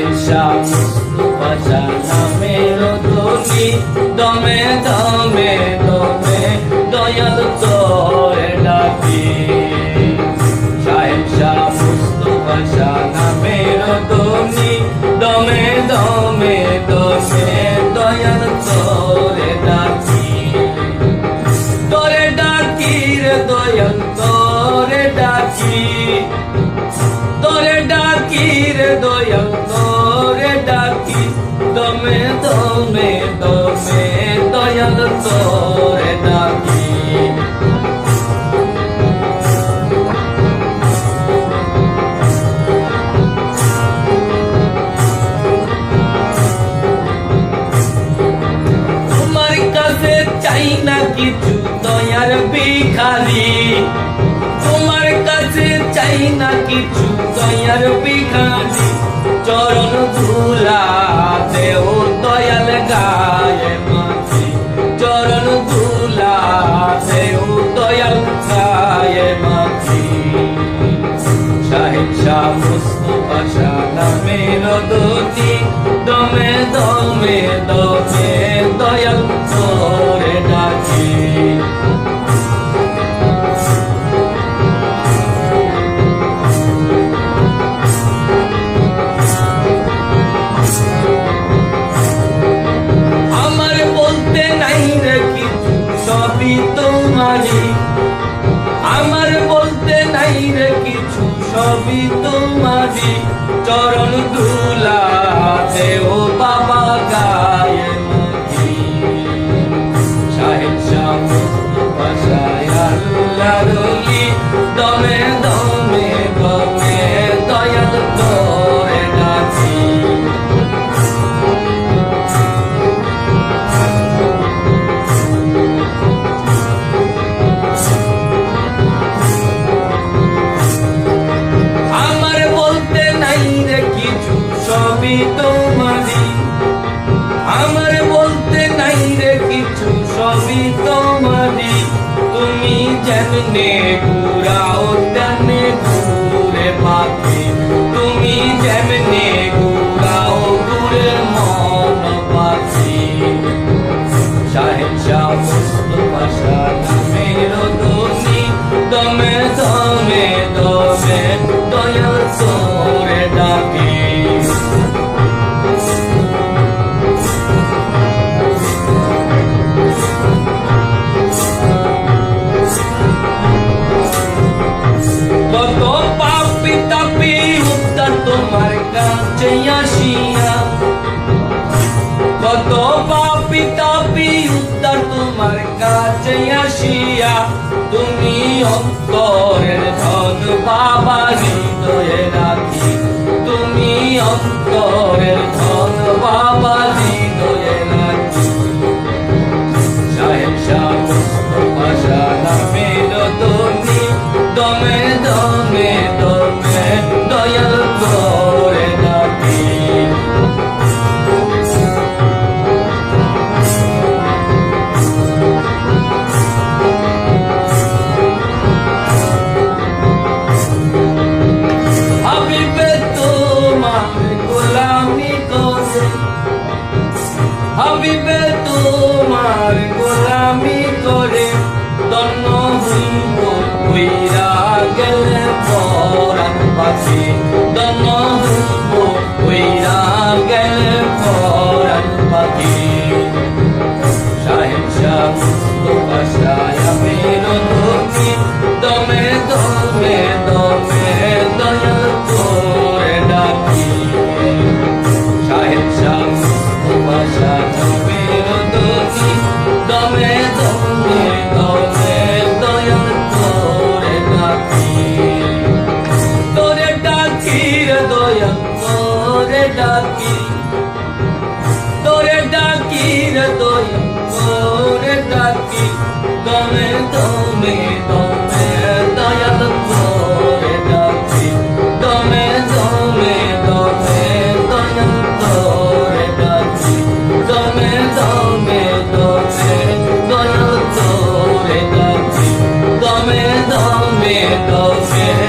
মুস্তফা শাহ নামের ধ্বনি, দমে দমে দমে, দয়াল তোরে ডাকি। শাহেনশাহ মুস্তফা শাহ নামের ধ্বনি, দমে দমে দমে, দয়াল তোরে কিছু দয়ার ভিখারি। তোমার কাছে চাই না কিছু দয়ার ভিখারি। চরণ ধুলা দেও দয়াল গায়ে মাঝি চরণ ধুলা দেও দয়াল গায়ে মাঝি শাহিদ শাহ মুস্তফা শাহ নামের দোতি দমে দমে দমে চরণ ধুলা দেও বাবা গায়ে সাহেব শাহ মুস্তফা আল্লাহ তোমারই। আমার বলতে নাই রে কিছু সবই তোমারই। তুমি যেমনে ঘুরাও পাখি কাছে আসিয়া কত পাপি তাপি উত্তর তোমার কাছে আসিয়া। তুমি অন্তরের ধন বাবা হৃদয়ে রাখি। তুমি অন্তরের ধন বাবা হৃদয়ে রাখি। সাহেব শাহ মুস্তফা নামের দমে দমে দমে দয়াল হাবিবে তোমার গোলামি করে দন্ন হইব হইরা গেলে পরাণ পাখি। দন্ন হইব হইরা গেলে পরাণ পাখি। সাহেব শাহ মুস্তফা শাহ থাকি দমে দমে দমে দয়াল ভরে ডাকি দমে দমে দমে দয়াল ভরে ডাকি দমে দমে দমে দয়াল ভরে ডাকি দমে দমে দমে